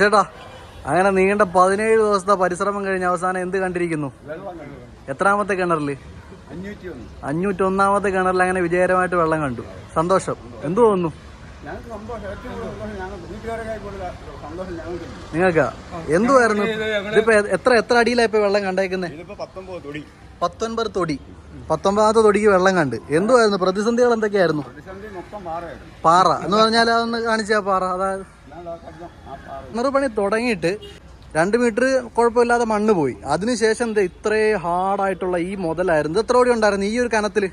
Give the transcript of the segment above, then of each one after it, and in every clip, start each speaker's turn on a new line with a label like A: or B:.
A: ചേട്ടാ അങ്ങനെ നീണ്ട പതിനേഴ് ദിവസത്തെ പരിശ്രമം കഴിഞ്ഞ അവസാനം എന്ത് കണ്ടിരിക്കുന്നു? എത്രാമത്തെ കിണറിൽ?
B: അഞ്ഞൂറ്റി ഒന്ന്
A: ഒന്നാമത്തെ കിണറിൽ അങ്ങനെ വിജയകരമായിട്ട് വെള്ളം കണ്ടു. സന്തോഷം. എന്തു തോന്നുന്നു? നിങ്ങൾക്ക? എന്തുവായിരുന്നു? ഇതിപ്പോ എത്ര എത്ര അടിയിലാ ഇപ്പൊ വെള്ളം കണ്ടേക്കുന്നത് പത്തൊൻപത് തൊടി. പത്തൊമ്പതാമത്തെ തൊടിക്ക് വെള്ളം കണ്ട്. എന്തുവായിരുന്നു? പ്രതിസന്ധികൾ എന്തൊക്കെയായിരുന്നു? പാറ. എന്ന് പറഞ്ഞാൽ അതൊന്ന് കാണിച്ച പാറ. അതായത്
B: ഞാൻ ദാ കണ്ടു? ആ പാറ.
A: കിണറ് പണി തുടങ്ങിയിട്ട് രണ്ട് മീറ്റർ കുഴപ്പമില്ലാതെ മണ്ണ് പോയി. അതിനുശേഷം എന്താ ഇത്രയും ഹാർഡായിട്ടുള്ള ഈ മുതലായിരുന്നു. എത്ര തൊടി ഉണ്ടായിരുന്നു ഈ ഒരു കനത്തിൽ?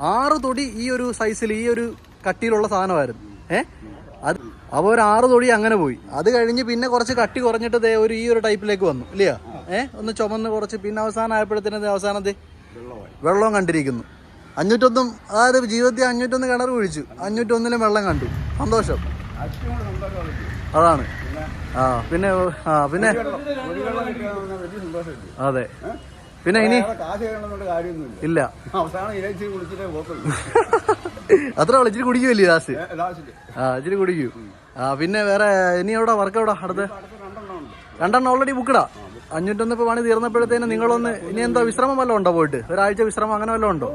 A: ആറ് തൊടി ഈ ഒരു സൈസിൽ ഈ ഒരു കട്ടിയിലുള്ള സാധനമായിരുന്നു. ഏ? അത് അപ്പോൾ ഒരു ആറ് തൊടി അങ്ങനെ പോയി. അത് കഴിഞ്ഞ് പിന്നെ കുറച്ച് കട്ടി കുറഞ്ഞിട്ട് ദേ ഒരു ഈ ഒരു ടൈപ്പിലേക്ക് വന്നു. ഇല്ലയോ? ഏ? ഒന്ന് ചുമന്ന് കുറച്ച് പിന്നെ അവസാനം ആയപ്പോഴത്തേനും അവസാനത്തെ വെള്ളം കണ്ടിരിക്കുന്നു. അഞ്ഞൂറ്റൊന്നും അതായത് ജീവിതത്തിൽ അഞ്ഞൂറ്റൊന്ന് കിണർ കുഴിച്ചു. അഞ്ഞൂറ്റൊന്നിലും വെള്ളം കണ്ടു. സന്തോഷം. അതാണ്. ആ പിന്നെ ആ പിന്നെ? അതെ. പിന്നെ ഇനി? ഇല്ല. അത്ര ഇച്ചിരി കുടിക്കുമല്ലേ
B: ഏ,
A: ആ ഇച്ചിരി കുടിക്കൂ. ആ പിന്നെ വേറെ ഇനി എവിടെ വർക്ക് എവിടെ അടുത്ത്?
B: രണ്ടെണ്ണം
A: ഓൾറെഡി ബുക്കിടാ അഞ്ഞൂറ്റൊന്ന് ഇപ്പൊ പണി തീർന്നപ്പോഴത്തേനും നിങ്ങളൊന്ന് ഇനി എന്താ വിശ്രമം വല്ലതും ഉണ്ടോ പോയിട്ട്? ഒരാഴ്ച വിശ്രമം അങ്ങനെ വല്ലതും ഉണ്ടോ?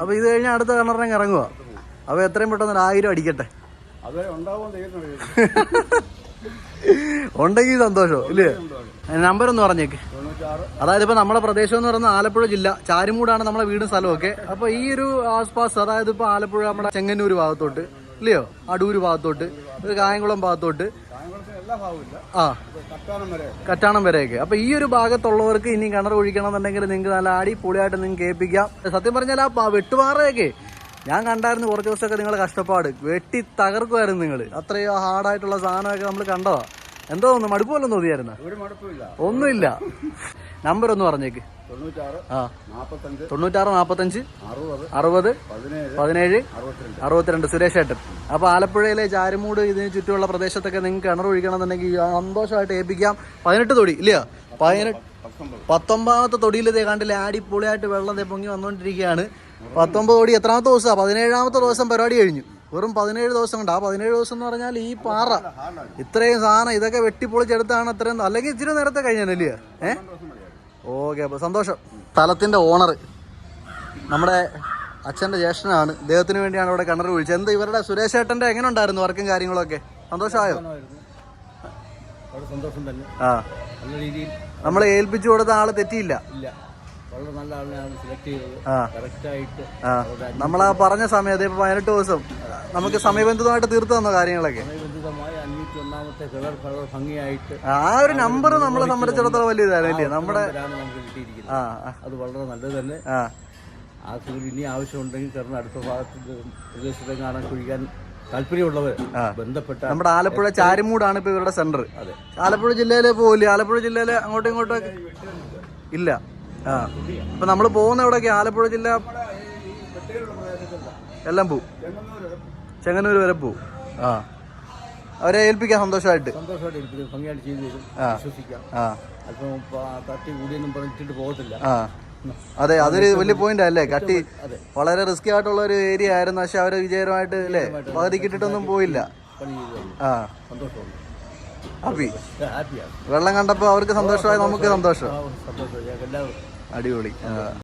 A: അപ്പൊ ഇത് കഴിഞ്ഞാൽ അടുത്ത കിണറിനെ ഇറങ്ങുക അപ്പൊ എത്രയും പെട്ടെന്ന് ഒരു ആയിരം അടിക്കട്ടെ. ഉണ്ടെങ്കിൽ സന്തോഷം ഇല്ലേ? നമ്പർ ഒന്ന് പറഞ്ഞേക്ക്. അതായത് ഇപ്പൊ നമ്മുടെ പ്രദേശം എന്ന് പറയുന്നത് ആലപ്പുഴ ജില്ല. ചാരിമൂടാണ് നമ്മുടെ വീടും സ്ഥലമൊക്കെ അപ്പൊ ഈ ഒരു ആസ്പാസ് അതായത് ഇപ്പൊ ആലപ്പുഴ നമ്മുടെ ചെങ്ങന്നൂർ ഭാഗത്തോട്ട് ഇല്ലയോ? അടൂര് ഭാഗത്തോട്ട് കായംകുളം ഭാഗത്തോട്ട്. ആ. കറ്റാണം വരെയൊക്കെ. അപ്പൊ ഈ ഒരു ഭാഗത്തുള്ളവർക്ക് ഇനി കിണർ ഒഴിക്കണം എന്നുണ്ടെങ്കിൽ നിങ്ങൾക്ക് നല്ല ആടി പൊളിയായിട്ട് നിങ്ങൾക്ക് കേൾപ്പിക്കാം സത്യം പറഞ്ഞാൽ ആ വെട്ടുപാറയൊക്കെ ഞാൻ കണ്ടായിരുന്നു കുറച്ച് ദിവസമൊക്കെ നിങ്ങൾ കഷ്ടപ്പാട്. വെട്ടി തകർക്കുമായിരുന്നു നിങ്ങൾ അത്രയോ ഹാർഡായിട്ടുള്ള സാധനമൊക്കെ നമ്മൾ കണ്ടതാ. എന്തോ ഒന്ന് മടുപ്പ് വല്ലതും തോന്നിയായിരുന്നു? ഒന്നുമില്ല. നമ്പർ ഒന്ന് പറഞ്ഞേക്ക്.
B: തൊണ്ണൂറ്റാറ്
A: നാപ്പത്തഞ്ച്
B: അറുപത് പതിനേഴ് അറുപത്തിരണ്ട്.
A: സുരേഷ് ഏട്ടൻ. അപ്പൊ ആലപ്പുഴയിലെ ചാരുമൂട് ഇതിന് ചുറ്റുമുള്ള പ്രദേശത്തൊക്കെ നിങ്ങൾക്ക് കിണർ ഒഴിക്കണമെന്നുണ്ടെങ്കിൽ സന്തോഷമായിട്ട് ഏൽപ്പിക്കാം. പതിനെട്ട് തൊടി ഇല്ലയോ? പതിനെട്ട്
B: പത്തൊമ്പത്.
A: പത്തൊമ്പതാമത്തെ തൊടിയിൽ ഇതേ ആടി പൊളിയായിട്ട് വെള്ളം പൊങ്ങി വന്നുകൊണ്ടിരിക്കുകയാണ് പത്തൊമ്പത് കോടി എത്രാമത്തെ ദിവസമാണ് പതിനേഴാമത്തെ ദിവസം പരിപാടി കഴിഞ്ഞു. വെറും പതിനേഴ് ദിവസം കൊണ്ട്. ആ പതിനേഴ് ദിവസം എന്ന് പറഞ്ഞാൽ ഈ പാറ. ഇത്രയും സാധനം ഇതൊക്കെ വെട്ടിപ്പൊളിച്ചെടുത്താണ് അത്രയും അല്ലെങ്കിൽ ഇച്ചിരി നേരത്തെ കഴിഞ്ഞല്ലേ ഏ? ഓക്കെ അപ്പോൾ സന്തോഷം. സ്ഥലത്തിന്റെ ഓണർ. നമ്മുടെ അച്ഛന്റെ ജ്യേഷ്ഠനാണ്. ഇദ്ദേഹത്തിന് വേണ്ടിയാണ് ഇവിടെ കിണർ വിളിച്ചത് എന്ത് ഇവരുടെ സുരേഷ് ഏട്ടന്റെ എങ്ങനെ ഉണ്ടായിരുന്നു വർക്കും കാര്യങ്ങളൊക്കെ? സന്തോഷമായോ?
B: വളരെ സന്തോഷം തന്നെ.
A: ആ. നമ്മളെ ഏൽപ്പിച്ചു കൊടുത്ത ആൾ തെറ്റിയില്ല.
B: വളരെ നല്ല ആളിനെയാണ് സെലക്ട് ചെയ്തത്. നമ്മൾ
A: ആ. നമ്മളാ പറഞ്ഞ സമയത്ത് ഇപ്പൊ പതിനെട്ട് ദിവസം. നമുക്ക് സമയബന്ധിതമായിട്ട് തീർത്തു തന്ന കാര്യങ്ങളൊക്കെ?
B: സമയബന്ധിതമായി അഞ്ഞൂറ്റി ഒന്നാമത്തെ കളർ കളർ ഭംഗിയായിട്ട്
A: ആ ഒരു നമ്പർ നമ്മളെ സംബന്ധിച്ചിടത്തോളം വലിയ ഇതാണല്ലേ നമ്മുടെ
B: അത് വളരെ നല്ലത് തന്നെ.
A: ആ.
B: സൂര്യ ഇനി ആവശ്യമുണ്ടെങ്കിൽ കാരണം അടുത്ത ഭാഗത്ത് പ്രദേശത്തെ കാണാൻ കുഴിക്കാൻ താല്പര്യമുള്ളവർ ബന്ധപ്പെട്ട
A: നമ്മുടെ ആലപ്പുഴ ചാരിമൂടാണ് ഇപ്പൊ ഇവരുടെ സെന്റർ
B: അതെ.
A: ആലപ്പുഴ ജില്ലയിലെ പോലെ ആലപ്പുഴ ജില്ലയിലെ അങ്ങോട്ടും ഇങ്ങോട്ടും ഇല്ല. ആ. അപ്പൊ നമ്മൾ പോകുന്ന എവിടെയൊക്കെ ആലപ്പുഴ ജില്ല എല്ലാം പോവും. ചെങ്ങന്നൂർ വരെ പോവും. ആ. അവരെ ഏൽപ്പിക്കാം സന്തോഷമായിട്ട്
B: സന്തോഷമായിട്ട് പറഞ്ഞിട്ട്
A: അതെ അതൊരു വലിയ പോയിന്റ് അല്ലേ? കട്ടി വളരെ റിസ്കി ആയിട്ടുള്ള ഒരു ഏരിയ ആയിരുന്നു. പക്ഷെ അവർ വിജയകരമായിട്ട് അല്ലേ? പകുതി കിട്ടിട്ടൊന്നും പോയില്ല. ആ.
B: സന്തോഷമുണ്ട്.
A: ഹാപ്പി. വെള്ളം കണ്ടപ്പോ അവർക്ക് സന്തോഷമായി നമുക്ക് സന്തോഷം. അടിപൊളി.